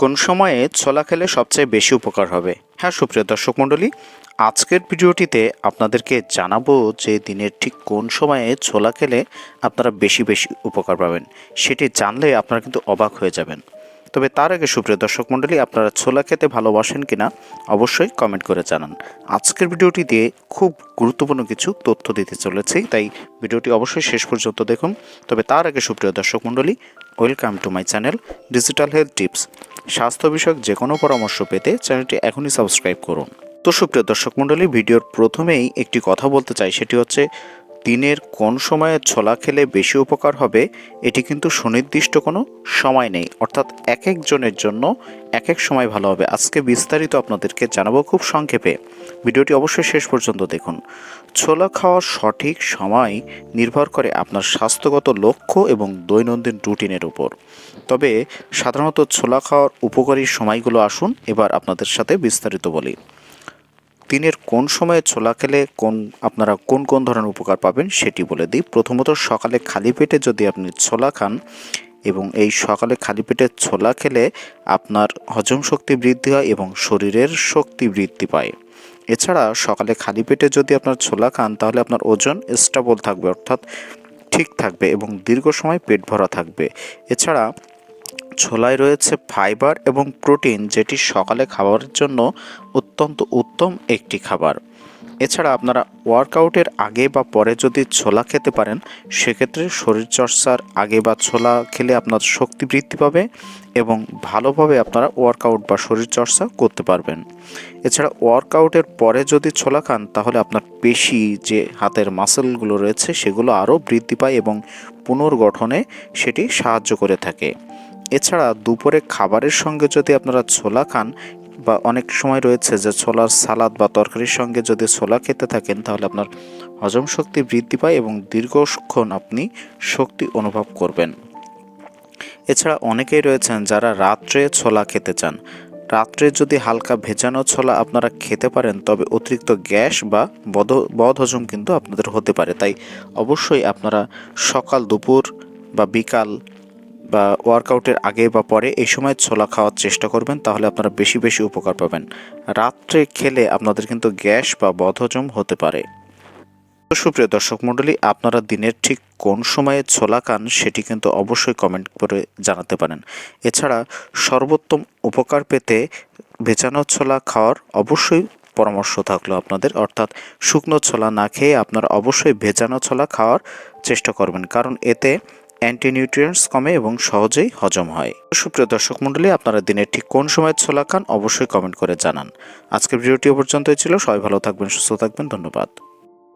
কোন সময়ে ছোলা খেলে সবচেয়ে বেশি উপকার হবে? হ্যাঁ সুপ্রিয় দর্শক মণ্ডলী, আজকের ভিডিওটিতে আপনাদেরকে জানাব যে দিনের ঠিক কোন সময়ে ছোলা খেলে আপনারা বেশি বেশি উপকার পাবেন। সেটি জানলে আপনারা কিন্তু অবাক হয়ে যাবেন। তবে তার আগে, সুপ্রিয় দর্শক মণ্ডলী, আপনারা ছোলা খেতে ভালোবাসেন কিনা অবশ্যই কমেন্ট করে জানান। আজকের ভিডিওটি দিয়ে খুব গুরুত্বপূর্ণ কিছু তথ্য দিতে চলেছি, তাই ভিডিওটি অবশ্যই শেষ পর্যন্ত দেখুন। তবে তার আগে, সুপ্রিয় দর্শক মণ্ডলী, welcome to my channel digital health tips. স্বাস্থ্য বিষয়ক যে কোনো পরামর্শ পেতে চ্যানেলটি এখনই সাবস্ক্রাইব করুন। তো সুপ্রিয় দর্শক মণ্ডলী, ভিডিওর প্রথমেই একটি কথা বলতে চাই, সেটি হচ্ছে দিনের কোন সময়ে ছোলা খেলে বেশি উপকার হবে, এটি কিন্তু সুনির্দিষ্ট কোনো সময় নেই। অর্থাৎ এক একজনের জন্য এক এক সময় ভালো হবে। আজকে বিস্তারিত আপনাদেরকে জানাব খুব সংক্ষেপে। ভিডিওটি অবশ্যই শেষ পর্যন্ত দেখুন। ছোলা খাওয়ার সঠিক সময় নির্ভর করে আপনার স্বাস্থ্যগত লক্ষ্য এবং দৈনন্দিন রুটিনের উপর। তবে সাধারণত ছোলা খাওয়ার উপকারী সময়গুলো আসুন, এবার আপনাদের সাথে বিস্তারিত বলি। দিনের কোন সময়ে ছোলা খেলে কোন, আপনারা কোন কোন ধরনের উপকার পাবেন সেটি বলে দিই। প্রথমত সকালে খালি পেটে যদি আপনি ছোলা খান এবং এই সকালে খালি পেটে ছোলা খেলে আপনার হজম শক্তি বৃদ্ধি হয় এবং শরীরের শক্তি বৃদ্ধি পায়। এছাড়া সকালে খালি পেটে যদি আপনার ছোলা খান তাহলে আপনার ওজন স্টেবল থাকবে অর্থাৎ ঠিক থাকবে এবং দীর্ঘ সময় পেট ভরা থাকবে। এছাড়া ছোলায় রয়েছে ফাইবার এবং প্রোটিন, যেটি সকালে খাবারের জন্য অত্যন্ত উত্তম একটি খাবার। এছাড়া আপনারা ওয়ার্কআউটের আগে বা পরে যদি ছোলা খেতে পারেন, সেক্ষেত্রে শরীরচর্চার আগে বা ছোলা খেলে আপনার শক্তি বৃদ্ধি পাবে এবং ভালোভাবে আপনারা ওয়ার্কআউট বা শরীরচর্চা করতে পারবেন। এছাড়া ওয়ার্কআউটের পরে যদি ছোলা খান, তাহলে আপনার পেশি যে হাতের মাসেলগুলো রয়েছে, সেগুলো আরও বৃদ্ধি পায় এবং পুনর্গঠনে সেটি সাহায্য করে থাকে। এছাড়া দুপুরে খাবারের সঙ্গে যদি আপনারা ছোলা খান বা অনেক সময় রয়েছে যে ছোলার সালাদ বা তরকারির সঙ্গে যদি ছোলা খেতে থাকেন, তাহলে আপনার হজম শক্তি বৃদ্ধি পায় এবং দীর্ঘক্ষণ আপনি শক্তি অনুভব করবেন। এছাড়া অনেকেই রয়েছেন যারা রাত্রে ছোলা খেতে চান। রাত্রে যদি হালকা ভেজানো ছোলা আপনারা খেতে পারেন, তবে অতিরিক্ত গ্যাস বা বদ বদহজম কিন্তু আপনাদের হতে পারে। তাই অবশ্যই আপনারা সকাল, দুপুর বা বিকাল বা ওয়ার্কআউটের আগে বা পরে এই সময় ছোলা খাওয়ার চেষ্টা করবেন, তাহলে আপনারা বেশি বেশি উপকার পাবেন। রাত্রে খেলে আপনাদের কিন্তু গ্যাস বা বদহজম হতে পারে। সুপ্রিয় দর্শক মণ্ডলী, আপনারা দিনের ঠিক কোন সময়ে ছোলা খান সেটি কিন্তু অবশ্যই কমেন্ট করে জানাতে পারেন। এছাড়া সর্বোত্তম উপকার পেতে ভেজানো ছোলা খাওয়ার অবশ্যই পরামর্শ থাকল আপনাদের। অর্থাৎ শুকনো ছোলা না খেয়ে আপনারা অবশ্যই ভেজানো ছোলা খাওয়ার চেষ্টা করবেন। কারণ এতে অ্যান্টিনিউট্রিয়েন্টস কমে এবং সহজেই হজম হয়। সুপ্রিয় দর্শক মণ্ডলী, আপনারা দিনের ঠিক কোন সময় ছোলা খান অবশ্যই কমেন্ট করে জানান। আজকের ভিডিওটি পর্যন্তই ছিল। সবাই ভালো থাকবেন, সুস্থ থাকবেন। ধন্যবাদ।